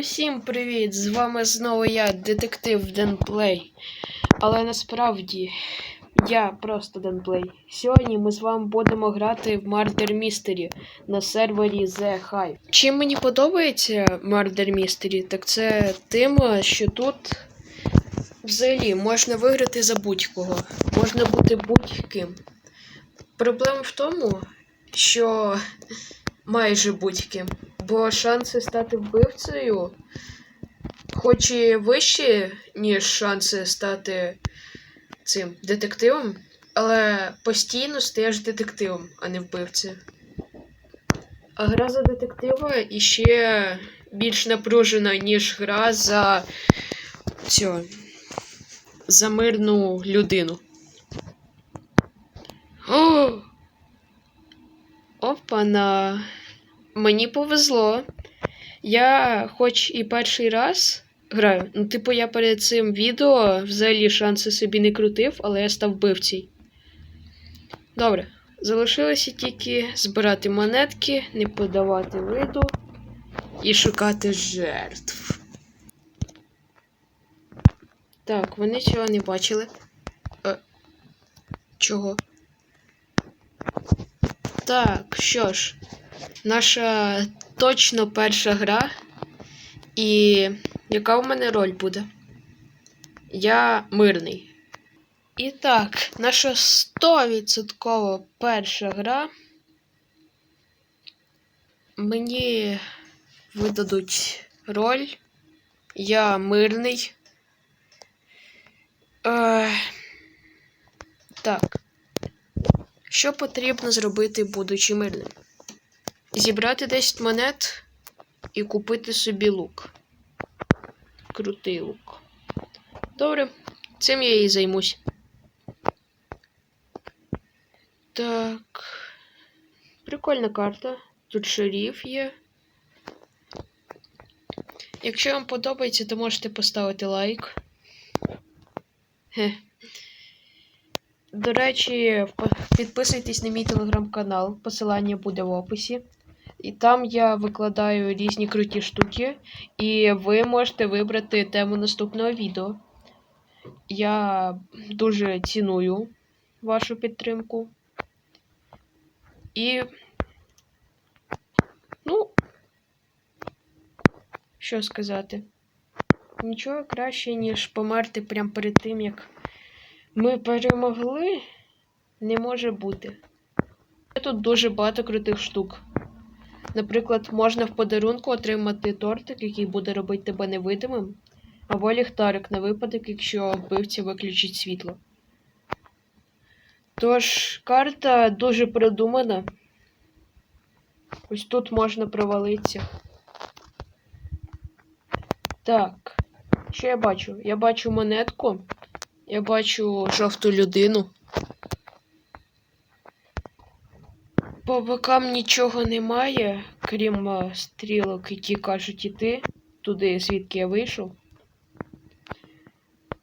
Усім привіт! З вами знову я, детектив Денплей. Але насправді я просто Денплей. Сьогодні ми з вами будемо грати в Murder Mystery на сервері The Hive. Чим мені подобається Murder Mystery, так це тим, що тут взагалі можна виграти за будь-кого. Можна бути будь-ким. Проблема в тому, що майже будь-ким. Бо шанси стати вбивцею, хоч і вищі, ніж шанси стати цим детективом, але постійно стаєш детективом, а не вбивцею. А гра за детектива іще більш напружена, ніж гра за цього, за мирну людину. О! Опана. Мені повезло. Я хоч і перший раз граю, ну, типу, я перед цим відео взагалі шанси собі не крутив, але я став вбивцей. Добре. Залишилося тільки збирати монетки, не подавати виду і шукати жертв. Так, вони цього не бачили. Е, чого? Так, що ж, наша точно перша гра. І яка у мене роль буде? Я мирний. І так, наша 100% перша гра. Мені видадуть роль. Я мирний. Е, так. Що потрібно зробити, будучи мирним? Зібрати 10 монет і купити собі лук. Крутий лук. Добре, цим я і займусь. Так. Прикольна карта. Тут шериф є. Якщо вам подобається, то можете поставити лайк. Хе. До речі, підписуйтесь на мій телеграм-канал, посилання буде в описі. І там я викладаю різні круті штуки, і ви можете вибрати тему наступного відео. Я дуже ціную вашу підтримку. І. Ну, що сказати? Нічого краще, ніж померти прямо перед тим, як. Ми перемогли? Не може бути. Тут дуже багато крутих штук. Наприклад, можна в подарунку отримати тортик, який буде робити тебе невидимим, або ліхтарик на випадок, якщо вбивця виключить світло. Тож, карта дуже продумана. Ось тут можна провалитися. Так, що я бачу? Я бачу монетку. Я бачу жовту людину. По бокам нічого немає, крім стрілок, які кажуть іти туди, звідки я вийшов.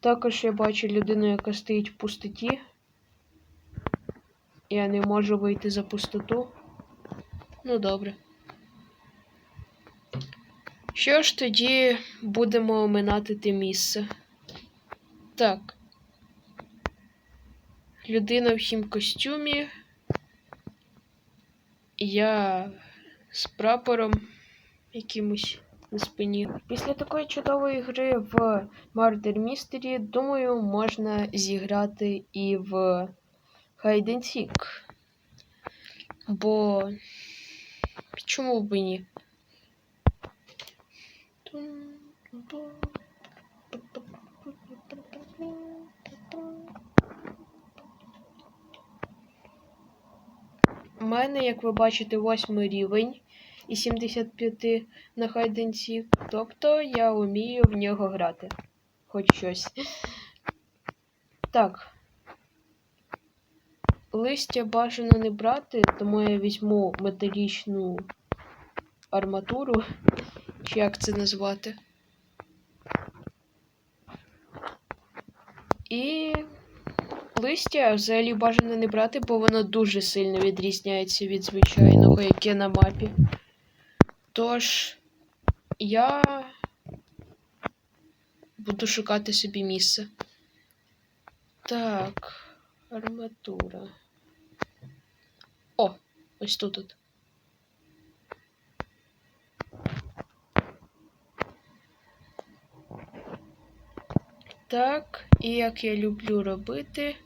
Також я бачу людину, яка стоїть в пустоті. Я не можу вийти за пустоту. Ну, добре. Що ж тоді будемо оминати те місце? Так. Людина в хім костюмі. Я з прапором якимось на спині. Після такої чудової гри в Murder Mystery, думаю, можна зіграти і в Hide and Seek. Бо чому б і ні? У мене, як ви бачите, восьмий рівень і 75 на Seek. Тобто я вмію в нього грати. Хоч щось. Так. Листя бажано не брати, тому я візьму металічну арматуру, чи як це назвати. І листя взагалі бажано не брати, бо воно дуже сильно відрізняється від звичайного, яке на мапі. Тож, я буду шукати собі місце. Так, арматура. О, ось тут. от. Так, і як я люблю робити.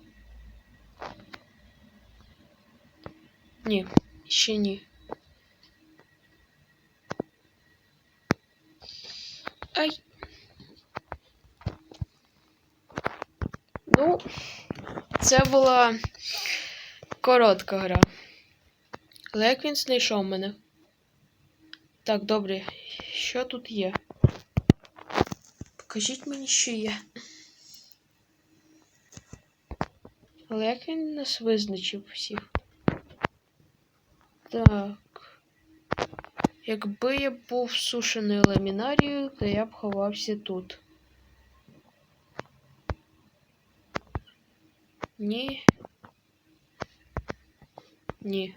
Ні, ще ні. Ай. Ну, це була коротка гра. Але як він знайшов мене? Так, добре. Що тут є? Покажіть мені, що є. Але як він нас визначив всіх? Так. Якби я був сушеною ламінарією, то я б ховався тут. Ні. Ні.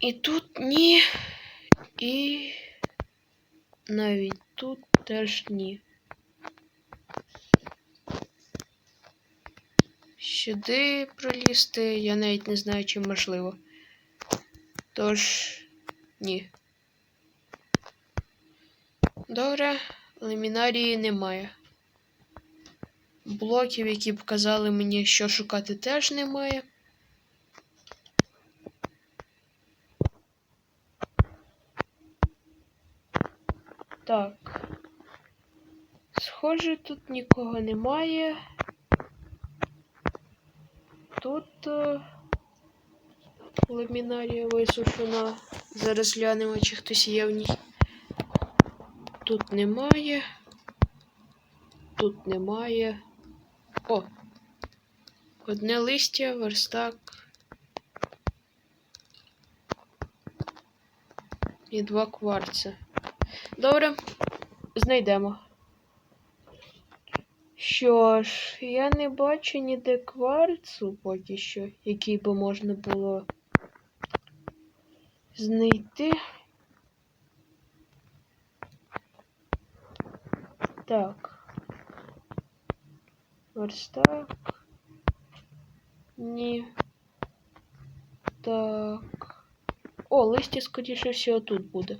І тут ні. І навіть тут теж ні. Сюди пролізти я навіть не знаю, чи можливо. Тож ні. Добре, ламінарії немає. Блоків, які б казали мені, що шукати, теж немає. Так. Схоже, тут нікого немає. Е, ламінарія висушена. Зараз глянемо, чи хтось є в ній. Тут немає. Тут немає. О! Одне листя, верстак. І два кварца. Добре, знайдемо. Що ж, я не бачу ніде кварцу поки що, який би можна було знайти. Так. Верстак. Ні. Так. О, листя, скоріше всього, тут буде.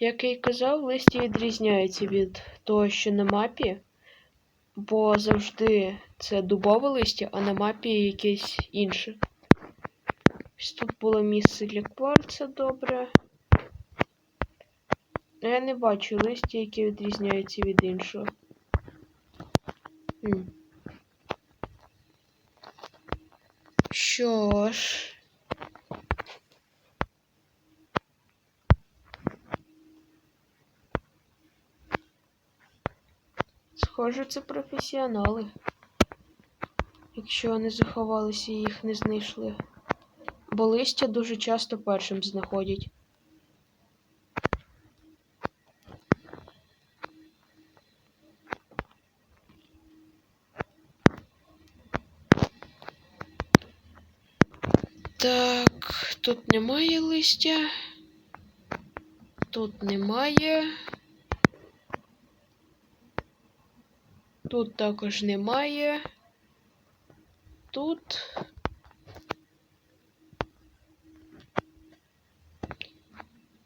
Як я й казав, листя відрізняється від того, що на мапі, бо завжди це дубове листя, а на мапі якесь інше. Ось тут було місце для кварца добре. Ну, Я не бачу листя, яке відрізняється від іншого. Що ж. Схоже, це професіонали. Якщо вони заховалися і їх не знайшли. Бо листя дуже часто першим знаходять. Так, тут немає листя. Тут немає. Тут також немає. Тут.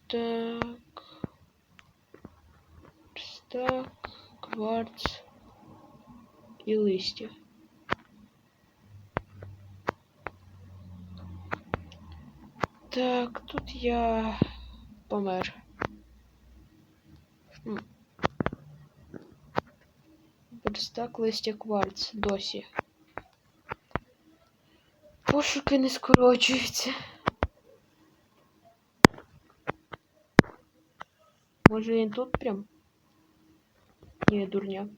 Так. Так, кварц і листя. Так, тут я помер. Верстак листя кварц досі. Пошуки не скорочуються. Може він тут прям? Ні, дурня.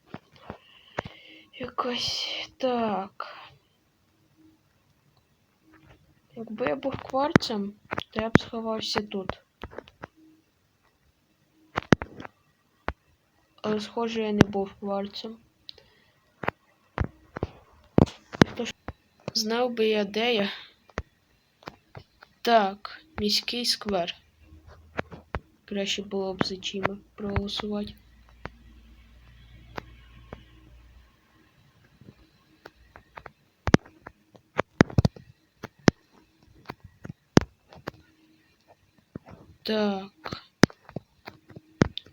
Якось так. Якби я був кварцем, то я б сховався тут. Але схоже, я не був кварцем. Тож, знав би я, де я. Так, міський сквер. краще було б за чима проголосувати. Так.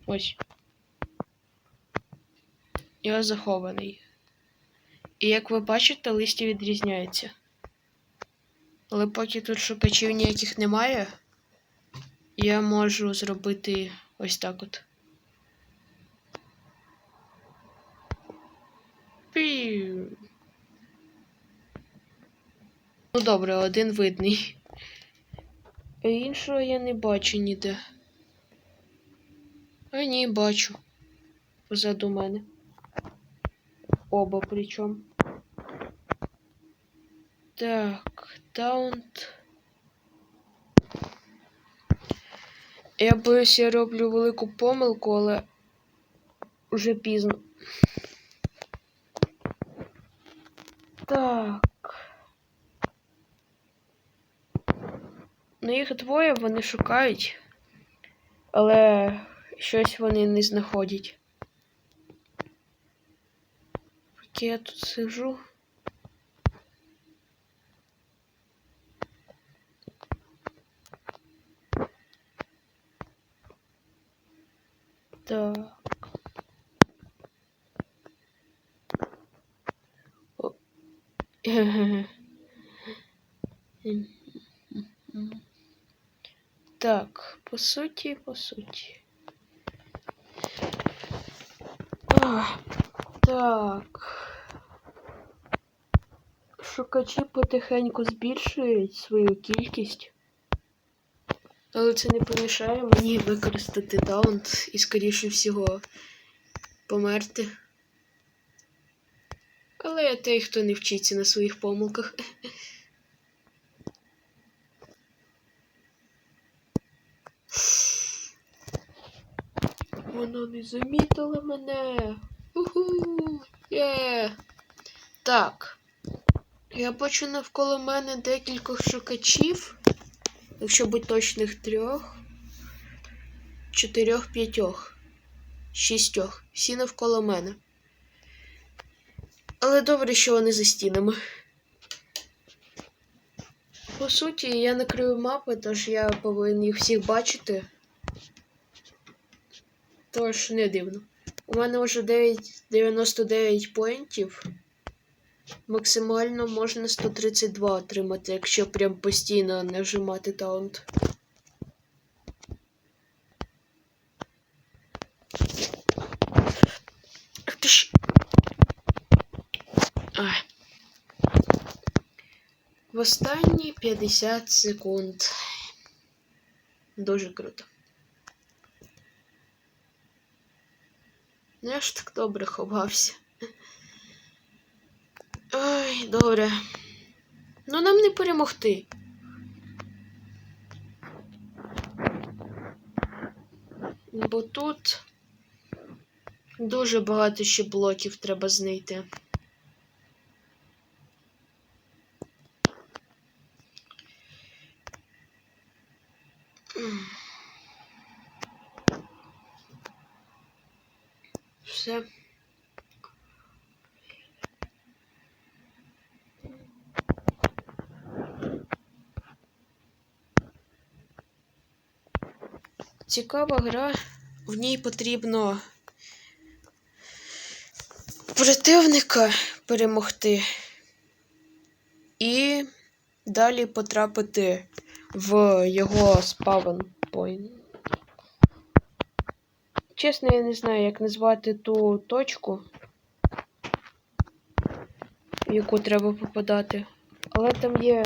Ось. Я захований. І як ви бачите, листя відрізняється. Але поки тут шукачів ніяких немає, я можу зробити ось так от. Пів. Ну добре, один видний. А іншого я не бачу ніде. А ні, бачу. Позаду мене. Оба причому. Так, таунт. Я боюсь, я роблю велику помилку, але вже пізно. Так. Ну, їх двоє вони шукають, але щось вони не знаходять. Поки я тут сижу. Так. Так, по суті, по суті. Так. Шукачі потихеньку збільшують свою кількість. Але це не помішає мені використати таунт і, скоріше всього, померти. Але я той, хто не вчиться на своїх помилках. Вона не замітила мене. Уху! Є! Так. Я бачу навколо мене декількох шукачів. Якщо бути точних трьох, чотирьох, п'ятьох, шістьох. Всі навколо мене. Але добре, що вони за стінами. По суті, я накрию мапи, тож я повинен їх всіх бачити. Тож не дивно. У мене вже 9, 99 поінтів. Максимально можна 132 отримати, якщо прям постійно не вжимати таунт. В останні 50 секунд. Дуже круто. Ну, Я ж так добре ховався. Ой, добре. Ну нам не перемогти. Бо тут дуже багато ще блоків треба знайти. Все. Цікава гра, в ній потрібно противника перемогти і далі потрапити в його спавн point. Чесно, я не знаю, як назвати ту точку, в яку треба попадати. Але там є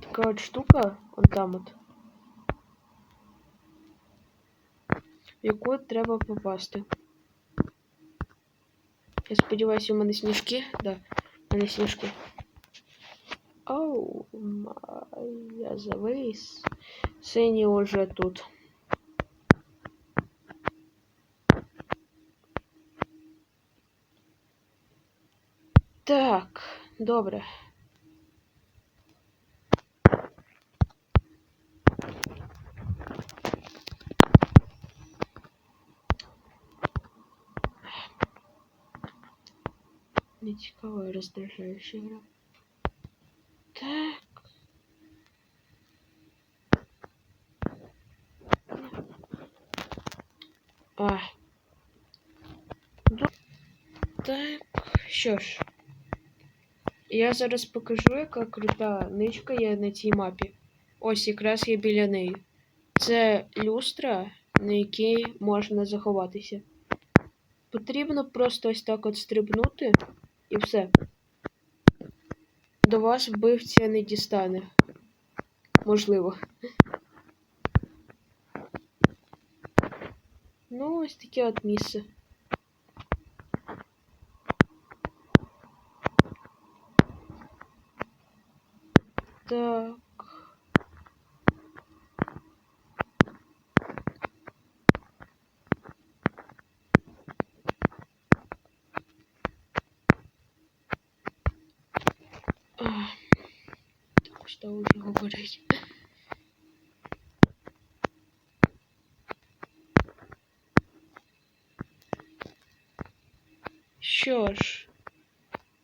така от штука, от там от. в яку треба попасти. Я сподіваюся, у мене сніжки. Да, у мене сніжки. Оу, май, я завис. Синій уже тут. Так, добре. Не цікава і роздражаюча гра. Так. А. Так, що ж. Я зараз покажу, яка крута ничка є на цій мапі. Ось якраз я біля неї. Це люстра, на якій можна заховатися. Потрібно просто ось так от стрибнути і все. До вас вбивця не дістане. Можливо. Ну, ось таке от місце. Так. Ах, Так що вже говорить. Що ж,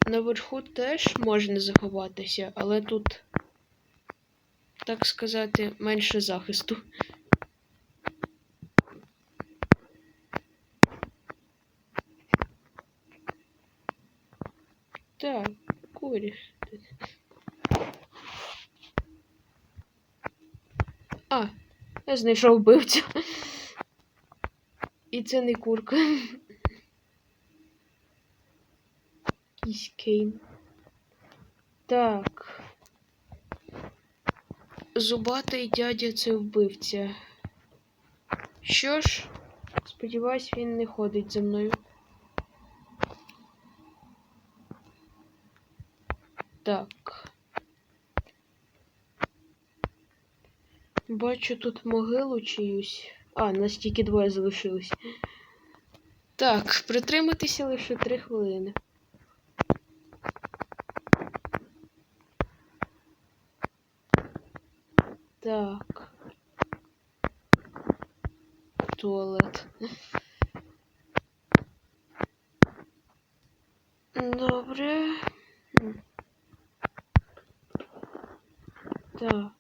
наверху теж можна заховатися, але тут, так сказати, менше захисту. Так, куриш. ти. А, знайшов вбивцю. І це не курка. Якийсь кейн. Так. Зубатий дядя це вбивця. Що ж, сподіваюсь, він не ходить за мною. Так. Бачу тут могилу чиюсь. А, нас тільки двоє залишилось. Так, притриматися лише три хвилини. Так. Туалет. Добре. М. Так.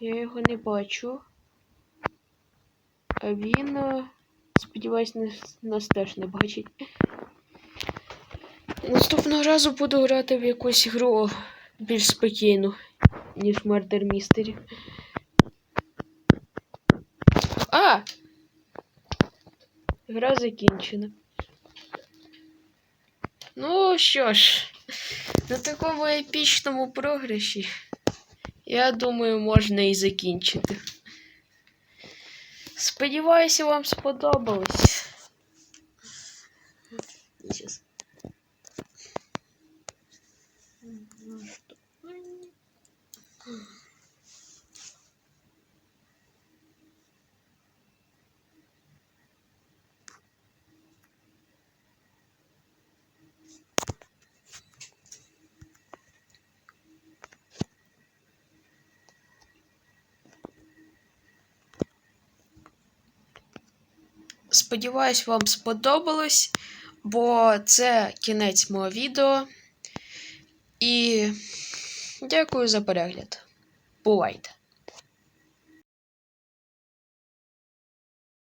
Я його не бачу. А він, е, сподіваюсь, нас, теж не бачить. Наступного разу буду грати в якусь гру більш спокійну, ніж Murder Mystery. А! Гра закінчена. Ну що ж, на такому епічному програші, я думаю, можна і закінчити. Сподіваюся, вам сподобалось. Сейчас. Сподіваюсь, вам сподобалось, бо це кінець мого відео. І дякую за перегляд. Бувайте!